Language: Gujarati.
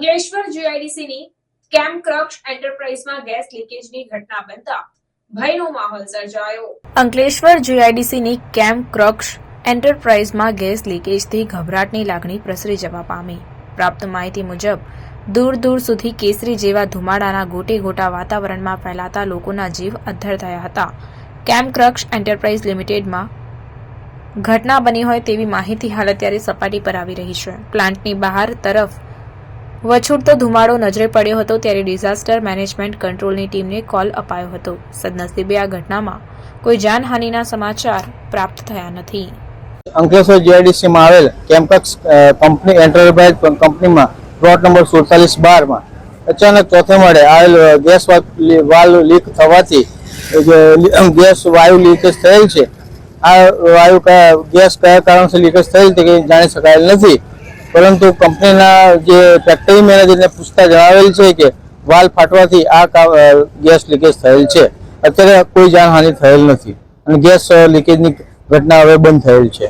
અંકલેશ્વર જીઆઈડીસીની કેમ ક્રક્ષ એન્ટરપ્રાઇઝમાં ગેસ લીકેજની ઘટના બનતા ભયનો માહોલ સર્જાયો. અંકલેશ્વર જીઆઈડીસીની કેમ ક્રક્ષ એન્ટરપ્રાઇઝમાં ગેસ લીકેજથી ગભરાટની લાગણી પ્રસરી જવા પામી. પ્રાપ્ત માહિતી મુજબ, દૂર દૂર સુધી કેસરી જેવા ધુમાડાના ગોટે ગોટા વાતાવરણમાં ફેલાતા લોકોના જીવ અદ્ધર થયા હતા. કેમ ક્રક્ષ એન્ટરપ્રાઇઝ લિમિટેડમાં ઘટના બની હોય તેવી માહિતી હાલ અત્યારે સપાટી પર આવી રહી છે. પ્લાન્ટની બહાર તરફ વછૂટતો ધુમાડો નજરે પડ્યો હતો ત્યારે ડિઝાસ્ટર મેનેજમેન્ટ કંટ્રોલની ટીમને કોલ અપાયો હતો. સદનસીબે આ ઘટનામાં કોઈ જાનહાનિના સમાચાર પ્રાપ્ત થયા નથી. અંકલેશ્વર જીઆઈડીસીમાં આવેલ કેમ્પક્સ કંપની, એન્ટરપ્રાઇઝ કંપનીમાં પ્લોટ નંબર સુડતાલીસ બારમાં અચાનક ચોથે માળે આવેલ ગેસ વાલ્વ લીક થવાથી ગેસ વાયુ લીકેજ થયેલ છે. આ વાયુ ગેસ કયા કારણથી લીકેજ થયેલ તે જાણી શકાયેલ નથી. પરંતુ કંપનીના જે ફેક્ટરી મેનેજરને પૂછતા જણાવેલ છે કે વાલ ફાટવાથી આ ગેસ લીકેજ થયેલ છે. અત્યારે કોઈ જાનહાનિ થયેલ નથી. અને ગેસ લીકેજની ઘટના હવે બંધ થયેલ છે.